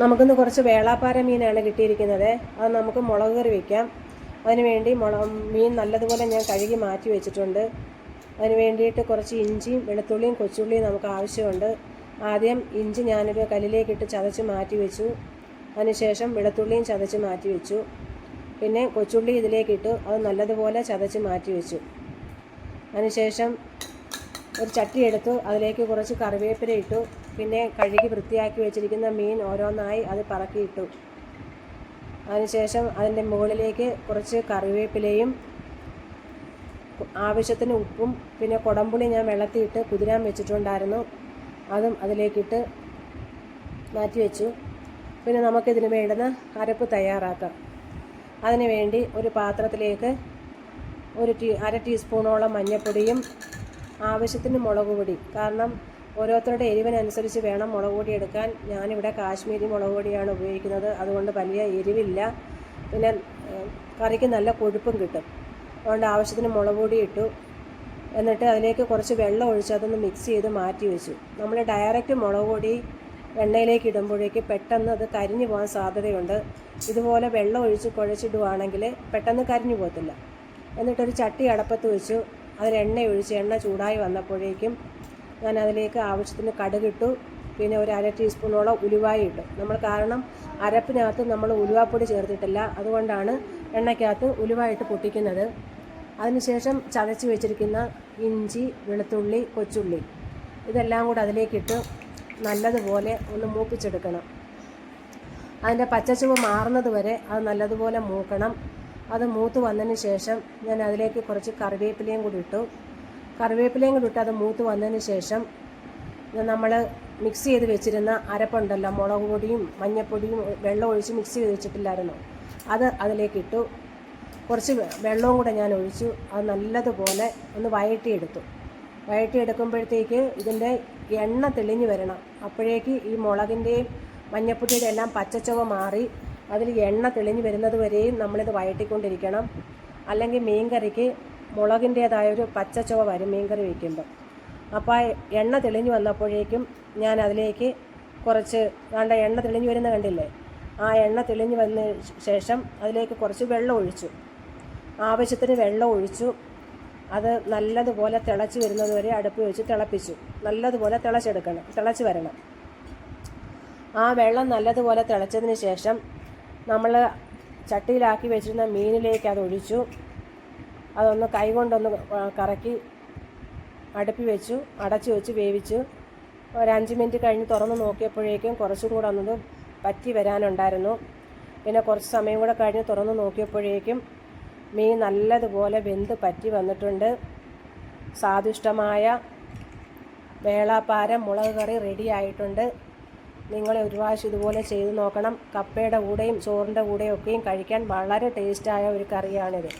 നമുക്കിന്ന് കുറച്ച് വേളാപ്പാര മീനാണ് കിട്ടിയിരിക്കുന്നത്. അത് നമുക്ക് മുളക് കറി വയ്ക്കാം അതിനുവേണ്ടി മുള മീൻ നല്ലതുപോലെ ഞാൻ കഴുകി മാറ്റി വെച്ചിട്ടുണ്ട്. അതിന് വേണ്ടിയിട്ട് കുറച്ച് ഇഞ്ചിയും വെളുത്തുള്ളിയും കൊച്ചുള്ളിയും നമുക്ക് ആവശ്യമുണ്ട്. ആദ്യം ഇഞ്ചി ഞാനൊരു കല്ലിലേക്കിട്ട് ചതച്ച് മാറ്റി വെച്ചു. അതിനുശേഷം വെളുത്തുള്ളിയും ചതച്ച് മാറ്റി വെച്ചു. പിന്നെ കൊച്ചുള്ളി ഇതിലേക്കിട്ടു അത് നല്ലതുപോലെ ചതച്ച് മാറ്റി വെച്ചു. അതിനുശേഷം ഒരു ചട്ടി എടുത്തു. അതിലേക്ക് കുറച്ച് കറിവേപ്പില ഇട്ടു. പിന്നെ കഴുകി വൃത്തിയാക്കി വെച്ചിരിക്കുന്ന മീൻ ഓരോന്നായി അത് പറക്കിയിട്ടു. അതിനുശേഷം അതിന്റെ മുകളിലേക്ക് കുറച്ച് കറിവേപ്പിലയും ആവശ്യത്തിന് ഉപ്പും പിന്നെ കുടംപുളി ഞാൻ വെള്ളത്തിയിട്ട് കുതിരാൻ വെച്ചിട്ടുണ്ടായിരുന്നു. അതും അതിലേക്കിട്ട് മാറ്റി വെച്ചു. പിന്നെ നമുക്കിതിന് വേണ്ടുന്ന അരപ്പ് തയ്യാറാക്കാം. അതിന് വേണ്ടി ഒരു പാത്രത്തിലേക്ക് ഒരു ടീ അര ടീസ്പൂണോളം മഞ്ഞൾപ്പൊടിയും ആവശ്യത്തിന് മുളക് പൊടി. കാരണം ഓരോരുത്തരുടെ എരിവിനനുസരിച്ച് വേണം മുളക് പൊടി എടുക്കാൻ. ഞാനിവിടെ കാശ്മീരി മുളക് പൊടിയാണ് ഉപയോഗിക്കുന്നത്. അതുകൊണ്ട് വലിയ എരിവില്ല. പിന്നെ കറിക്ക് നല്ല കൊഴുപ്പും കിട്ടും. അതുകൊണ്ട് ആവശ്യത്തിന് മുളക് പൊടി ഇട്ടു. എന്നിട്ട് അതിലേക്ക് കുറച്ച് വെള്ളം ഒഴിച്ച് അതൊന്ന് മിക്സ് ചെയ്ത് മാറ്റി വെച്ചു. നമ്മൾ ഡയറക്റ്റ് മുളക് പൊടി എണ്ണയിലേക്ക് ഇടുമ്പോഴേക്ക് പെട്ടെന്ന് അത് കരിഞ്ഞു പോകാൻ സാധ്യതയുണ്ട്. ഇതുപോലെ വെള്ളം ഒഴിച്ച് കുഴച്ചിടുവാണെങ്കിൽ പെട്ടെന്ന് കരിഞ്ഞു പോകത്തില്ല. എന്നിട്ടൊരു ചട്ടി അടപ്പത്ത് വെച്ചു. അതിൽ എണ്ണ ഒഴിച്ച് എണ്ണ ചൂടായി വന്നപ്പോഴേക്കും ഞാൻ അതിലേക്ക് ആവശ്യത്തിന് കടുകിട്ടു. പിന്നെ ഒരു അര ടീസ്പൂണോളം ഉലുവായി ഇട്ടു നമ്മൾ കാരണം അരപ്പിനകത്ത് നമ്മൾ ഉലുവാപ്പൊടി ചേർത്തിട്ടില്ല. അതുകൊണ്ടാണ് എണ്ണയ്ക്കകത്ത് ഉലുവായിട്ട് പൊട്ടിക്കുന്നത്. അതിനുശേഷം ചതച്ച് വെച്ചിരിക്കുന്ന ഇഞ്ചി വെളുത്തുള്ളി കൊച്ചുള്ളി ഇതെല്ലാം കൂടെ അതിലേക്കിട്ട് നല്ലതുപോലെ ഒന്ന് മൂപ്പിച്ചെടുക്കണം. അതിന്റെ പച്ചച്ചുവ മാറുന്നത് വരെ അത് നല്ലതുപോലെ മൂക്കണം. അത് മൂത്ത് വന്നതിന് ശേഷം ഞാൻ അതിലേക്ക് കുറച്ച് കറിവേപ്പിലയും കൂടി ഇട്ടു. കറിവേപ്പിലയും കൂടി ഇട്ട് അത് മൂത്ത് വന്നതിന് ശേഷം നമ്മൾ മിക്സ് ചെയ്ത് വെച്ചിരുന്ന അരപ്പുണ്ടല്ലോ മുളക് പൊടിയും മഞ്ഞൾപ്പൊടിയും വെള്ളം ഒഴിച്ച് മിക്സ് ചെയ്ത് വെച്ചിട്ടില്ലായിരുന്നു? അത് അതിലേക്ക് ഇട്ടു. കുറച്ച് വെള്ളവും കൂടെ ഞാൻ ഒഴിച്ചു. അത് നല്ലതുപോലെ ഒന്ന് വയറ്റിയെടുത്തു. വയറ്റിയെടുക്കുമ്പോഴത്തേക്ക് ഇതിന്റെ എണ്ണ തെളിഞ്ഞു വരണം. അപ്പോഴേക്ക് ഈ മുളകിന്റെയും മഞ്ഞപ്പൊടിയുടെ എല്ലാം പച്ചച്ചുവ മാറി അതിൽ എണ്ണ തെളിഞ്ഞു വരുന്നത് വരെയും നമ്മളിത് വയറ്റിക്കൊണ്ടിരിക്കണം. അല്ലെങ്കിൽ മീൻ കറിക്ക് മുളകിന്റേതായ ഒരു പച്ചച്ചുവ വരും മീൻകറി വയ്ക്കുമ്പോൾ അപ്പോൾ ആ എണ്ണ തെളിഞ്ഞു വന്നപ്പോഴേക്കും ഞാൻ അതിലേക്ക് കുറച്ച് വേണ്ട എണ്ണ തെളിഞ്ഞു വരുന്ന കണ്ടില്ലേ? ആ എണ്ണ തെളിഞ്ഞു വന്ന ശേഷം അതിലേക്ക് കുറച്ച് വെള്ളം ഒഴിച്ചു. ആവശ്യത്തിന് വെള്ളം ഒഴിച്ചു. അത് നല്ലതുപോലെ തിളച്ച് വരുന്നത് വരെ അടുപ്പ് വെച്ച് തിളപ്പിച്ചു. നല്ലതുപോലെ തിളച്ചെടുക്കണം തിളച്ച് വരണം. ആ വെള്ളം നല്ലതുപോലെ തിളച്ചതിന് ശേഷം നമ്മൾ ചട്ടിയിലാക്കി വെച്ചിരുന്ന മീനിലേക്ക് അത് ഒഴിച്ചു. അതൊന്ന് കൈകൊണ്ടൊന്ന് കൊണ്ടൊന്ന് കറക്കി അടുപ്പി വെച്ചു അടച്ചു വെച്ച് വേവിച്ചു. ഒരഞ്ച് മിനിറ്റ് കഴിഞ്ഞ് തുറന്ന് നോക്കിയപ്പോഴേക്കും കുറച്ചും കൂടെ ഒന്നത് പറ്റി വരാനുണ്ടായിരുന്നു. പിന്നെ കുറച്ച് സമയം കൂടെ കഴിഞ്ഞ് തുറന്ന് നോക്കിയപ്പോഴേക്കും മീൻ നല്ലതുപോലെ വെന്ത് പറ്റി വന്നിട്ടുണ്ട്. സ്വാദിഷ്ടമായ വേളാപ്പാര മുളക് കറി റെഡി ആയിട്ടുണ്ട്. നിങ്ങൾ ഒരു പ്രാവശ്യം ഇതുപോലെ ചെയ്ത് നോക്കണം. കപ്പയുടെ കൂടെയും ചോറിന്റെ കൂടെയും ഒക്കെയും കഴിക്കാൻ വളരെ ടേസ്റ്റായ ഒരു കറിയാണിത്.